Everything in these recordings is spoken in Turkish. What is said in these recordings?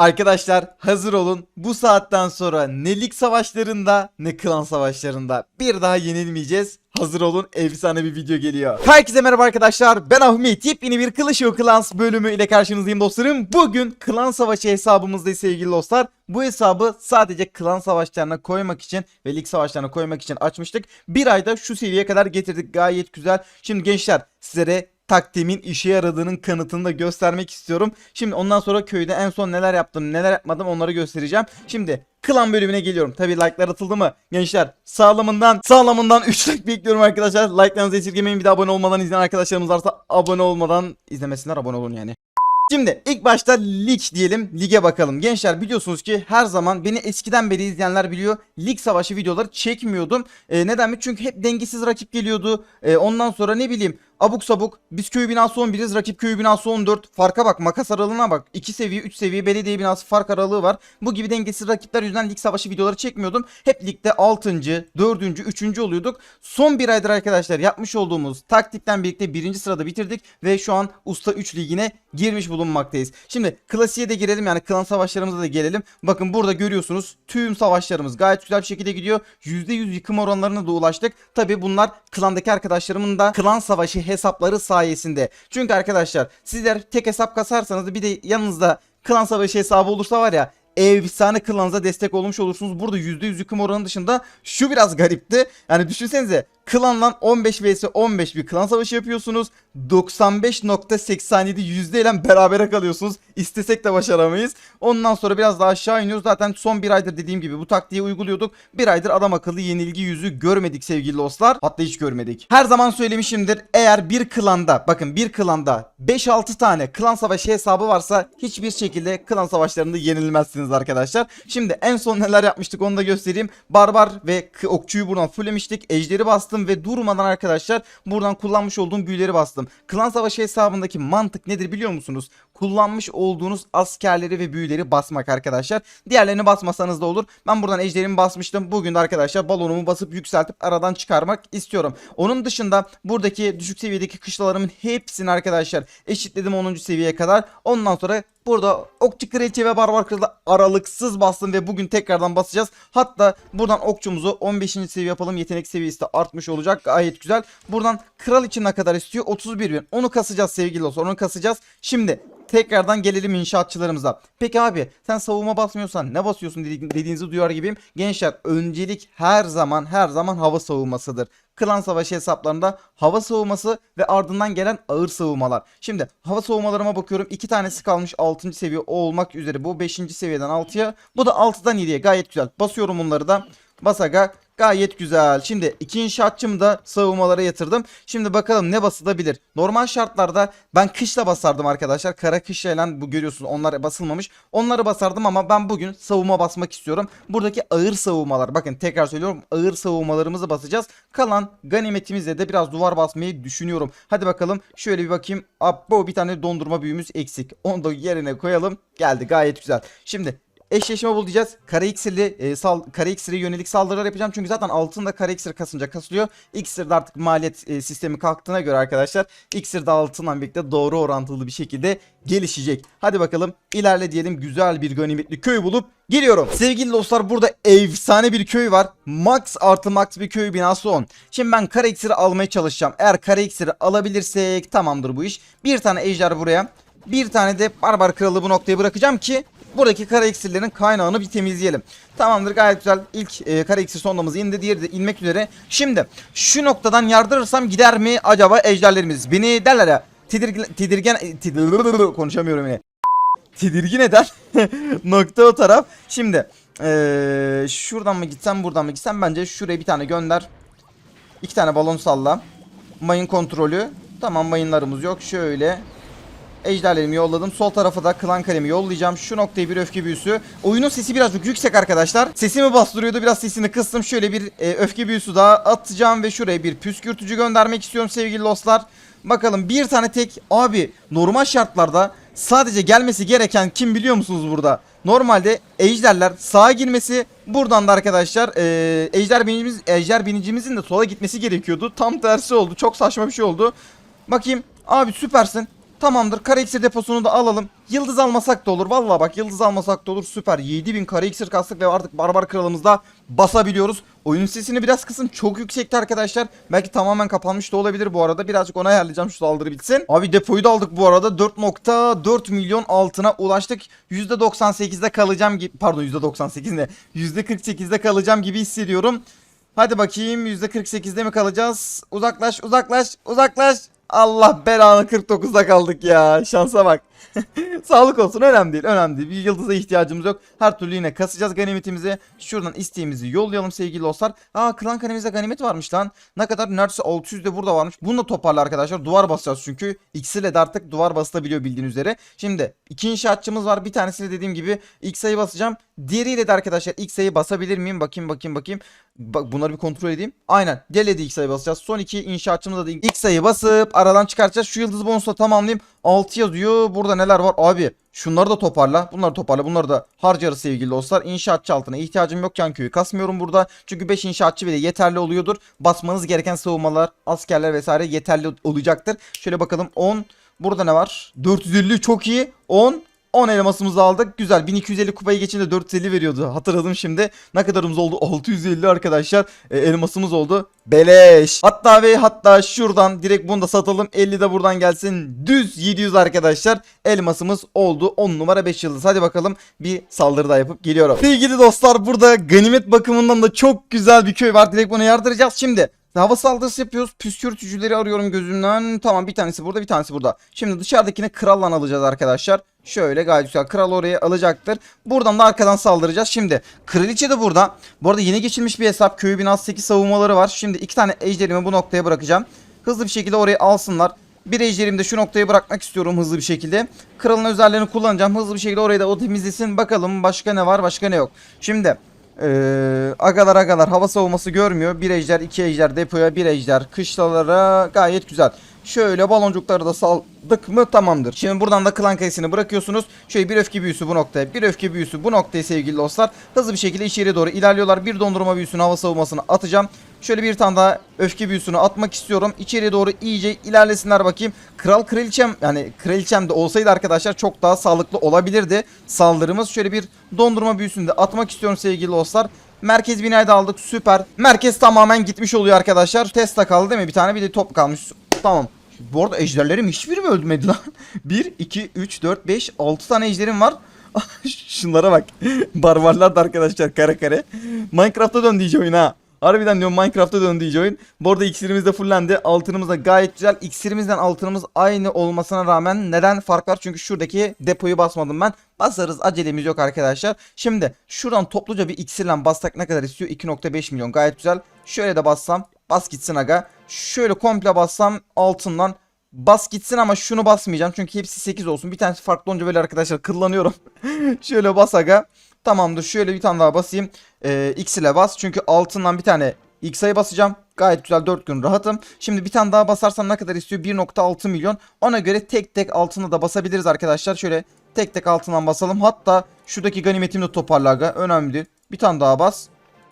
Arkadaşlar hazır olun. Bu saatten sonra ne lig savaşlarında ne klan savaşlarında bir daha yenilmeyeceğiz. Hazır olun efsane bir video geliyor. Herkese merhaba arkadaşlar. Ben Ahmet. Yepyeni bir Clash of Clans bölümü ile karşınızdayım dostlarım. Bugün klan savaşı hesabımızdayız sevgili dostlar. Bu hesabı sadece klan savaşlarına koymak için ve lig savaşlarına koymak için açmıştık. Bir ayda şu seviyeye kadar getirdik. Gayet güzel. Şimdi gençler sizlere taktiğimin işe yaradığının kanıtını da göstermek istiyorum. Şimdi ondan sonra köyde en son neler yaptım neler yapmadım onları göstereceğim. Şimdi klan bölümüne geliyorum. Tabi like'lar atıldı mı? Gençler sağlamından sağlamından 3 like bekliyorum arkadaşlar. Like'larınızı esirgemeyin bir de abone olmadan izleyen arkadaşlarımız varsa abone olmadan izlemesinler abone olun yani. Şimdi ilk başta lig diyelim. Lige bakalım. Gençler biliyorsunuz ki her zaman beni eskiden beri izleyenler biliyor. Lig savaşı videoları çekmiyordum. Ee, neden mi? Çünkü hep dengesiz rakip geliyordu. Ee, ondan sonra ne bileyim abuk sabuk biz köy binası 11'iz rakip köy binası 14 farka bak makas aralığına bak 2 seviye 3 seviye belediye binası fark aralığı var bu gibi dengesiz rakipler yüzünden lig savaşı videoları çekmiyordum hep ligde 6. 4. 3. oluyorduk son bir aydır arkadaşlar yapmış olduğumuz taktikten birlikte 1. sırada bitirdik ve şu an usta 3 ligine girmiş bulunmaktayız şimdi klasiğe de girelim yani klan savaşlarımıza da gelelim bakın burada görüyorsunuz tüm savaşlarımız gayet güzel bir şekilde gidiyor %100 yıkım oranlarına da ulaştık tabi bunlar klandaki arkadaşlarımın da klan savaşı hesapları sayesinde. Çünkü arkadaşlar sizler tek hesap kasarsanız bir de yanınızda klan savaşı hesabı olursa var ya efsane klanınıza destek olmuş olursunuz. Burada %100 yıkım oranı dışında şu biraz garipti. Yani düşünsenize klanla 15 vs 15 bir klan savaşı yapıyorsunuz. 95.87 yüzde ile berabere kalıyorsunuz. İstesek de başaramayız. Ondan sonra biraz daha aşağı iniyoruz. Zaten son bir aydır dediğim gibi bu taktiği uyguluyorduk. Bir aydır adam akıllı yenilgi yüzü görmedik sevgili dostlar. Hatta hiç görmedik. Her zaman söylemişimdir. Eğer bir klanda bakın bir klanda 5-6 tane klan savaşı hesabı varsa hiçbir şekilde klan savaşlarında yenilmezsiniz arkadaşlar. Şimdi en son neler yapmıştık onu da göstereyim. Barbar ve okçuyu buradan fullemiştik. Ejderi bastım ve durmadan arkadaşlar buradan kullanmış olduğum büyüleri bastım. Klan savaşı hesabındaki mantık nedir biliyor musunuz? Kullanmış olduğunuz askerleri ve büyüleri basmak arkadaşlar. Diğerlerini basmasanız da olur. Ben buradan ejderimi basmıştım. Bugün de arkadaşlar balonumu basıp yükseltip aradan çıkarmak istiyorum. Onun dışında buradaki düşük seviyedeki kışlalarımın hepsini arkadaşlar eşitledim 10. seviyeye kadar. Ondan sonra Burada okçu kraliçe ve barbar kralı aralıksız bastım ve bugün tekrardan basacağız. Hatta buradan okçumuzu 15. seviye yapalım. Yetenek seviyesi de artmış olacak. Gayet güzel. Buradan kral için ne kadar istiyor? 31 bin. Onu kasacağız sevgili dostlar. Onu kasacağız. Şimdi tekrardan gelelim inşaatçılarımıza. Peki abi sen savunma basmıyorsan ne basıyorsun dedi- dediğinizi duyar gibiyim. Gençler öncelik her zaman her zaman hava savunmasıdır. Klan savaşı hesaplarında hava savunması ve ardından gelen ağır savunmalar. Şimdi hava savunmalarıma bakıyorum. iki tanesi kalmış 6. seviye olmak üzere. Bu 5. seviyeden 6'ya. Bu da 6'dan 7'ye gayet güzel. Basıyorum bunları da. Basaga Gayet güzel. Şimdi iki inşaatçımı da savunmalara yatırdım. Şimdi bakalım ne basılabilir. Normal şartlarda ben kışla basardım arkadaşlar. Kara kışlayla bu görüyorsunuz onlar basılmamış. Onları basardım ama ben bugün savunma basmak istiyorum. Buradaki ağır savunmalar bakın tekrar söylüyorum ağır savunmalarımızı basacağız. Kalan ganimetimizle de biraz duvar basmayı düşünüyorum. Hadi bakalım şöyle bir bakayım. Abbo bir tane dondurma büyümüz eksik. Onu da yerine koyalım. Geldi gayet güzel. Şimdi eşleşme bul diyeceğiz. Kara iksirli e, sal, kara iksire yönelik saldırılar yapacağım. Çünkü zaten altında kara iksir kasınca kasılıyor. İksir de artık maliyet e, sistemi kalktığına göre arkadaşlar iksir de altından birlikte doğru orantılı bir şekilde gelişecek. Hadi bakalım ilerle diyelim güzel bir ganimetli köy bulup geliyorum. Sevgili dostlar burada efsane bir köy var. Max artı max bir köy binası 10. Şimdi ben kara iksiri almaya çalışacağım. Eğer kara iksiri alabilirsek tamamdır bu iş. Bir tane ejder buraya. Bir tane de barbar kralı bu noktaya bırakacağım ki buradaki kara iksirlerin kaynağını bir temizleyelim. Tamamdır gayet güzel. İlk e, kara iksir sondamız indi. Diğeri de inmek üzere. Şimdi şu noktadan yardırırsam gider mi acaba ejderlerimiz? Beni derler ya tedirgin, tedirgin, tedirgin konuşamıyorum yine. Tedirgin eder. Nokta o taraf. Şimdi eee, şuradan mı gitsem buradan mı gitsem bence şuraya bir tane gönder. İki tane balon salla. Mayın kontrolü. Tamam mayınlarımız yok. Şöyle Ejderlerimi yolladım. Sol tarafa da klan kalemi yollayacağım. Şu noktayı bir öfke büyüsü. Oyunun sesi birazcık yüksek arkadaşlar. Sesimi bastırıyordu. Biraz sesini kıstım. Şöyle bir e, öfke büyüsü daha atacağım ve şuraya bir püskürtücü göndermek istiyorum sevgili dostlar. Bakalım bir tane tek abi normal şartlarda sadece gelmesi gereken kim biliyor musunuz burada? Normalde ejderler sağa girmesi buradan da arkadaşlar e, ejder binicimiz ejder binicimizin de sola gitmesi gerekiyordu. Tam tersi oldu. Çok saçma bir şey oldu. Bakayım abi süpersin. Tamamdır. Kara iksir deposunu da alalım. Yıldız almasak da olur. Vallahi bak yıldız almasak da olur. Süper. 7000 kara iksir kastık ve artık barbar kralımızda basabiliyoruz. Oyun sesini biraz kısın. Çok yüksekti arkadaşlar. Belki tamamen kapanmış da olabilir bu arada. Birazcık ona ayarlayacağım şu saldırı bitsin. Abi depoyu da aldık bu arada. 4.4 milyon altına ulaştık. %98'de kalacağım gibi. Pardon %98 ne? %48'de kalacağım gibi hissediyorum. Hadi bakayım %48'de mi kalacağız? Uzaklaş uzaklaş uzaklaş. Allah belanı 49'da kaldık ya. Şansa bak. Sağlık olsun önemli değil önemli değil. Bir yıldıza ihtiyacımız yok. Her türlü yine kasacağız ganimetimizi. Şuradan isteğimizi yollayalım sevgili dostlar. Aa klan kanemizde ganimet varmış lan. Ne kadar neredeyse 600 de burada varmış. Bunu da toparla arkadaşlar. Duvar basacağız çünkü. X'ile de artık duvar basılabiliyor bildiğiniz üzere. Şimdi iki inşaatçımız var. Bir tanesiyle dediğim gibi X'e basacağım. Diğeriyle de arkadaşlar X'e basabilir miyim? Bakayım bakayım bakayım. Bak bunları bir kontrol edeyim. Aynen. Gel de X'e basacağız. Son iki inşaatçımıza da X'e basıp aradan çıkartacağız. Şu yıldız bonusla tamamlayayım. 6 yazıyor. Burada neler var? Abi şunları da toparla. Bunları toparla. Bunları da harcarız sevgili dostlar. İnşaatçı altına ihtiyacım yok. Yan köyü kasmıyorum burada. Çünkü 5 inşaatçı bile yeterli oluyordur. Basmanız gereken savunmalar, askerler vesaire yeterli olacaktır. Şöyle bakalım 10. Burada ne var? 450 çok iyi. 10. 10 elmasımızı aldık. Güzel. 1250 kupayı geçince 450 veriyordu. Hatırladım şimdi. Ne kadarımız oldu? 650 arkadaşlar. E, elmasımız oldu. Beleş. Hatta ve hatta şuradan direkt bunu da satalım. 50 de buradan gelsin. Düz 700 arkadaşlar. Elmasımız oldu. 10 numara 5 yıldız. Hadi bakalım bir saldırı daha yapıp geliyorum. Sevgili dostlar burada ganimet bakımından da çok güzel bir köy var. Direkt buna yardıracağız. Şimdi Hava saldırısı yapıyoruz. Püskürtücüleri arıyorum gözümden. Tamam bir tanesi burada bir tanesi burada. Şimdi dışarıdakini kralla alacağız arkadaşlar. Şöyle gayet güzel. Kral oraya alacaktır. Buradan da arkadan saldıracağız. Şimdi kraliçe de burada. Bu arada yeni geçilmiş bir hesap. Köyü binası 8 savunmaları var. Şimdi iki tane ejderimi bu noktaya bırakacağım. Hızlı bir şekilde orayı alsınlar. Bir ejderimi de şu noktaya bırakmak istiyorum hızlı bir şekilde. Kralın özelliğini kullanacağım. Hızlı bir şekilde orayı da o temizlesin. Bakalım başka ne var başka ne yok. Şimdi ee, agalar agalar hava savunması görmüyor. Bir ejder, iki ejder depoya, bir ejder kışlalara gayet güzel. Şöyle baloncukları da saldık mı tamamdır. Şimdi buradan da klan kayısını bırakıyorsunuz. Şöyle bir öfke büyüsü bu noktaya, bir öfke büyüsü bu noktaya sevgili dostlar. Hızlı bir şekilde içeriye doğru ilerliyorlar. Bir dondurma büyüsünü hava savunmasını atacağım. Şöyle bir tane daha öfke büyüsünü atmak istiyorum. İçeriye doğru iyice ilerlesinler bakayım. Kral kraliçem yani kraliçem de olsaydı arkadaşlar çok daha sağlıklı olabilirdi. Saldırımız şöyle bir dondurma büyüsünü de atmak istiyorum sevgili dostlar. Merkez binayı da aldık süper. Merkez tamamen gitmiş oluyor arkadaşlar. Tesla kaldı değil mi? Bir tane bir de top kalmış. Tamam. Bu arada ejderlerim hiçbiri mi ölmedi lan? 1, 2, 3, 4, 5, 6 tane ejderim var. Şunlara bak. Barbarlar da arkadaşlar kare kare. Minecraft'a döndü iyice oyun ha. Harbiden diyorum Minecraft'a döndü iyice oyun. Bu arada iksirimiz de fullendi. Altınımız da gayet güzel. İksirimizden altınımız aynı olmasına rağmen neden fark var? Çünkü şuradaki depoyu basmadım ben. Basarız acelemiz yok arkadaşlar. Şimdi şuradan topluca bir iksirle bassak ne kadar istiyor? 2.5 milyon gayet güzel. Şöyle de bassam bas gitsin aga. Şöyle komple bassam altından Bas gitsin ama şunu basmayacağım. Çünkü hepsi 8 olsun. Bir tanesi farklı olunca böyle arkadaşlar kıllanıyorum. Şöyle bas aga. Tamamdır. Şöyle bir tane daha basayım. Ee, X ile bas. Çünkü altından bir tane X'e basacağım. Gayet güzel 4 gün rahatım. Şimdi bir tane daha basarsam ne kadar istiyor? 1.6 milyon. Ona göre tek tek altına da basabiliriz arkadaşlar. Şöyle tek tek altından basalım. Hatta şuradaki ganimetimi de toparla. Önemli. Bir tane daha bas.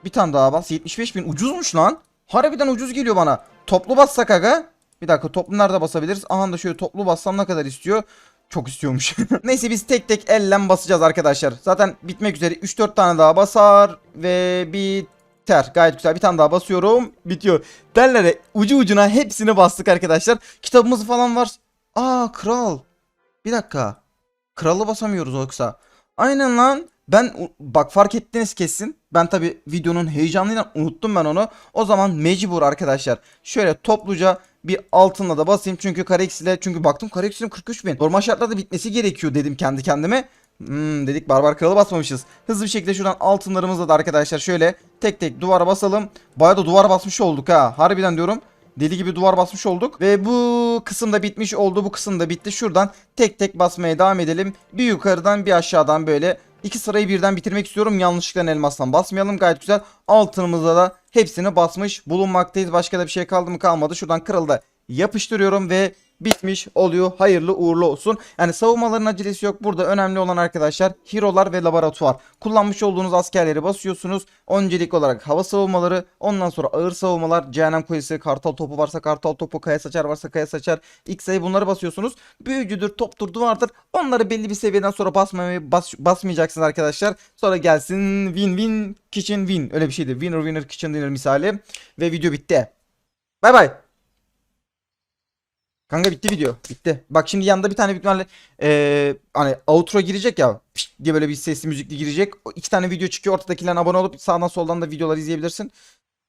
Bir tane daha bas. 75 bin ucuzmuş lan. Harbiden ucuz geliyor bana. Toplu bassak aga. Bir dakika toplu nerede basabiliriz? Aha da şöyle toplu bassam ne kadar istiyor? Çok istiyormuş. Neyse biz tek tek elle basacağız arkadaşlar. Zaten bitmek üzere 3-4 tane daha basar ve biter. Gayet güzel bir tane daha basıyorum. Bitiyor. Derlere ucu ucuna hepsini bastık arkadaşlar. Kitabımız falan var. Aa kral. Bir dakika. Kralı basamıyoruz yoksa. Aynen lan. Ben bak fark ettiniz kesin. Ben tabi videonun heyecanıyla unuttum ben onu. O zaman mecbur arkadaşlar. Şöyle topluca bir altınla da basayım. Çünkü Karex ile çünkü baktım Karex'in 43 bin. Normal şartlarda bitmesi gerekiyor dedim kendi kendime. Hmm, dedik barbar kralı basmamışız. Hızlı bir şekilde şuradan altınlarımızla da arkadaşlar şöyle tek tek duvara basalım. Bayağı da duvar basmış olduk ha. Harbiden diyorum. Deli gibi duvar basmış olduk. Ve bu kısım da bitmiş oldu. Bu kısım da bitti. Şuradan tek tek basmaya devam edelim. Bir yukarıdan bir aşağıdan böyle iki sırayı birden bitirmek istiyorum. Yanlışlıkla elmastan basmayalım. Gayet güzel. Altınımıza da hepsini basmış bulunmaktayız. Başka da bir şey kaldı mı kalmadı. Şuradan kralı da yapıştırıyorum ve bitmiş oluyor. Hayırlı uğurlu olsun. Yani savunmaların acelesi yok. Burada önemli olan arkadaşlar hero'lar ve laboratuvar. Kullanmış olduğunuz askerleri basıyorsunuz. Öncelik olarak hava savunmaları, ondan sonra ağır savunmalar, cehennem kulesi, kartal topu varsa kartal topu, kaya saçar varsa kaya saçar, X sayı bunları basıyorsunuz. Büyücüdür, toptur, duvardır. Onları belli bir seviyeden sonra basmamayı bas, basmayacaksınız arkadaşlar. Sonra gelsin win win kitchen win. Öyle bir şeydi. Winner winner kitchen dinner misali. Ve video bitti. Bay bay. Kanka bitti video. Bitti. Bak şimdi yanında bir tane büyük ihtimalle eee, hani outro girecek ya pişt diye böyle bir sesli müzikli girecek. O iki tane video çıkıyor. Ortadakilerine abone olup sağdan soldan da videoları izleyebilirsin.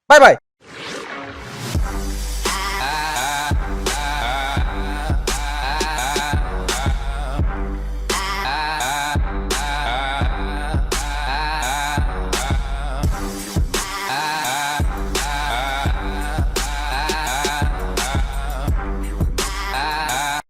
Bay bay.